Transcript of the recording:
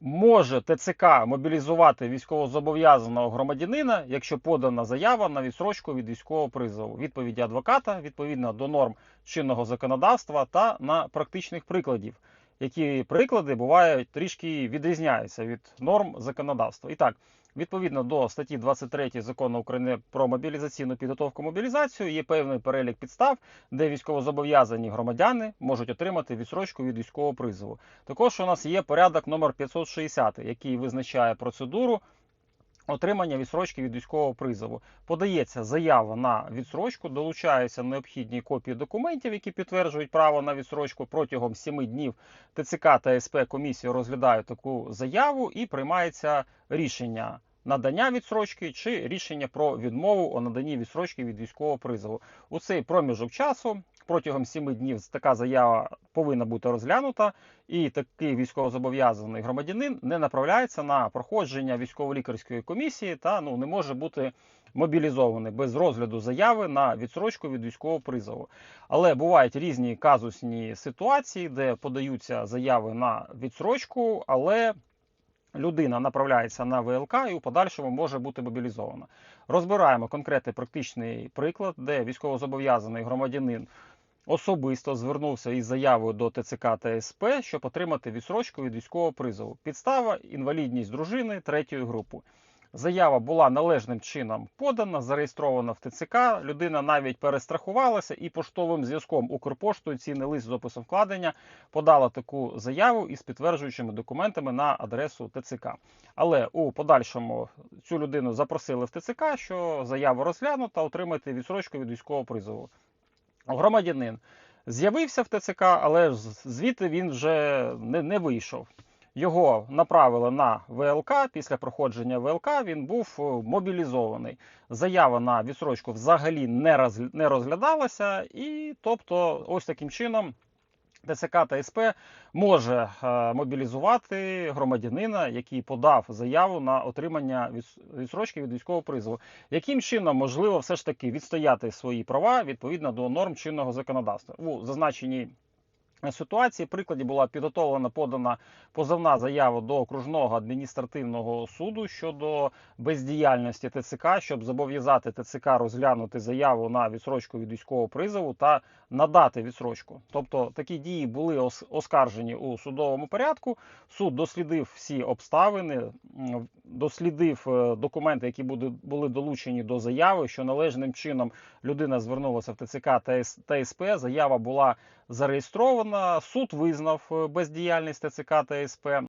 Може ТЦК мобілізувати військовозобов'язаного громадянина, якщо подана заява на відсрочку від військового призову, відповіді адвоката відповідно до норм чинного законодавства та на практичних прикладів, які приклади бувають трішки відрізняються від норм законодавства. І так, відповідно до статті 23 закону України про мобілізаційну підготовку мобілізацію є певний перелік підстав, де військовозобов'язані громадяни можуть отримати відсрочку від військового призову. Також у нас є порядок номер 560, який визначає процедуру отримання відсрочки від військового призову. Подається заява на відсрочку, долучаються необхідні копії документів, які підтверджують право на відсрочку. Протягом 7 днів ТЦК та СП комісія розглядають таку заяву і приймається рішення. Надання відсрочки чи рішення про відмову у наданні відсрочки від військового призову у цей проміжок часу протягом 7 днів така заява повинна бути розглянута, і такий військовозобов'язаний громадянин не направляється на проходження військово-лікарської комісії та ну не може бути мобілізований без розгляду заяви на відсрочку від військового призову. Але бувають різні казусні ситуації, де подаються заяви на відсрочку, але людина направляється на ВЛК і у подальшому може бути мобілізована. Розбираємо конкретний практичний приклад, де військовозобов'язаний громадянин особисто звернувся із заявою до ТЦК та СП, щоб отримати відсрочку від військового призову. Підстава інвалідність дружини третьої групи. Заява була належним чином подана, зареєстрована в ТЦК. Людина навіть перестрахувалася і поштовим зв'язком Укрпоштою цінний лист з описом вкладення подала таку заяву із підтверджуючими документами на адресу ТЦК. Але у подальшому цю людину запросили в ТЦК, що заяву розглянута, отримати відсрочку від військового призову. Громадянин з'явився в ТЦК, але звідти він вже не, не вийшов. Його направили на ВЛК. Після проходження ВЛК він був е, мобілізований. Заява на відсрочку взагалі не розглядалася, і тобто, ось таким чином. ТЦК та СП може е, мобілізувати громадянина, який подав заяву на отримання відсрочки від військового призову. Яким чином можливо все ж таки відстояти свої права відповідно до норм чинного законодавства? У зазначеній ситуації прикладі була підготовлена подана позовна заява до окружного адміністративного суду щодо бездіяльності ТЦК, щоб зобов'язати ТЦК розглянути заяву на відсрочку від військового призову та надати відсрочку. Тобто такі дії були ос- оскаржені у судовому порядку. Суд дослідив всі обставини, дослідив е, документи, які були- долучені до заяви, що належним чином людина звернулася в ТЦК та СП. Заява була зареєстрована. Суд визнав е, бездіяльність ТЦК та СП.